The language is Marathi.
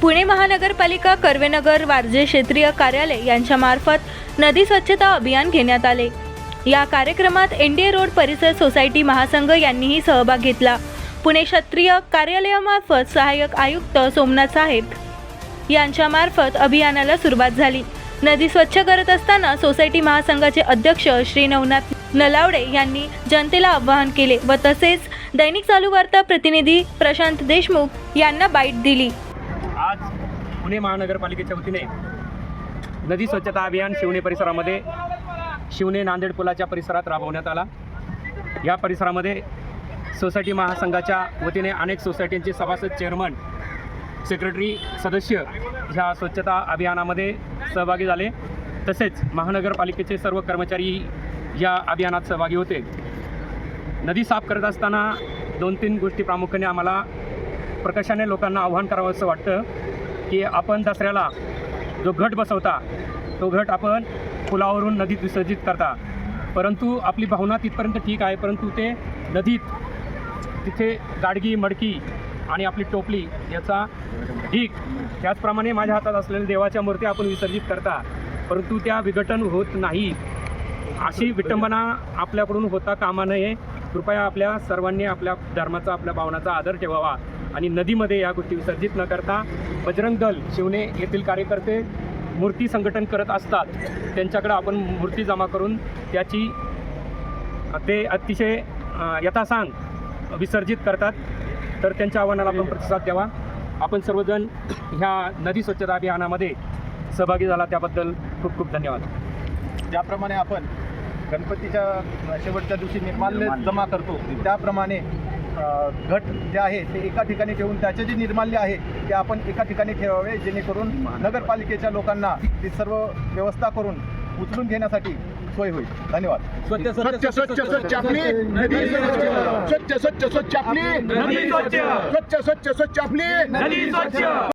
पुणे महानगरपालिका कर्वेनगर वारजे क्षेत्रीय कार्यालय यांच्या मार्फत नदी स्वच्छता अभियान घेण्यात आले. या कार्यक्रमात एन डी ए रोड परिसर सोसायटी महासंघ यांनीही सहभाग घेतला. पुणे क्षत्रिय कार्यालयामार्फत सहाय्यक आयुक्त सोमनाथ साहेब यांच्यामार्फत अभियानाला सुरुवात झाली. नदी स्वच्छ करत असताना सोसायटी महासंघाचे अध्यक्ष श्री नवनाथ नलावडे यांनी जनतेला आवाहन केले व तसेच दैनिक चालू वार्ता प्रतिनिधी प्रशांत देशमुख यांना बाईट दिली. आज पुणे महानगरपालिकेच्या वतीने नदी स्वच्छता अभियान शिवणे परिसरामध्ये शिवणे नांदेड पुलाच्या परिसरात राबवण्यात आला. या परिसरामध्ये सोसायटी महासंघाच्या वतीने अनेक सोसायटींचे सभासद चेअरमन सेक्रेटरी सदस्य ह्या स्वच्छता अभियानामध्ये सहभागी झाले. तसेच महानगरपालिकेचे सर्व कर्मचारी या अभियानात सहभागी होते. नदी साफ करत असताना दोन तीन गोष्टी प्रामुख्याने आम्हाला प्रकाशाने लोकांना आव्हान करावं असं वाटतं की आपण दसऱ्याला जो घट बसवता तो घट आपण पुलावरून नदीत विसर्जित करता. परंतु आपली भावना तिथपर्यंत ठीक आहे परंतु ते नदीत तिथे गाडगी मडकी आणि आपली टोपली याचा ढीक त्याचप्रमाणे माझ्या हातात असलेल्या देवाच्या मूर्ती आपण विसर्जित करता परंतु त्या विघटन होत नाही. अशी विटंबना आपल्याकडून होता कामा नये. कृपया आपल्या सर्वांनी आपल्या धर्माचा आपल्या भावनाचा आदर ठेवावा. आणि नदीमध्ये या गोष्टी विसर्जित न करता बजरंग दल शिवणे येथील कार्यकर्ते मूर्ती संघटन करत असतात. त्यांच्याकडे आपण मूर्ती जमा करून त्याची ते अतिशय यथासांग विसर्जित करतात. तर त्यांच्या आव्हानाला आपण प्रतिसाद द्यावा. आपण सर्वजण ह्या नदी स्वच्छता अभियानामध्ये सहभागी झाला त्याबद्दल खूप खूप धन्यवाद. ज्याप्रमाणे आपण गणपतीच्या शेवटच्या दिवशी निर्माल्य जमा करतो त्याप्रमाणे घट जे आहे ते एका ठिकाणी ठेवून त्याचे जे निर्माल्य आहे ते आपण एका ठिकाणी ठेवावे जेणेकरून नगरपालिकेच्या लोकांना ती सर्व व्यवस्था करून उचलून घेण्यासाठी सोय होईल धन्यवाद स्वच्छ स्वच्छ स्वच्छ स्वच्छ आपली नदी स्वच्छ स्वच्छ स्वच्छ आपली नदी स्वच्छ. स्वच्छ स्वच्छ स्वच्छ आपली नदी स्वच्छ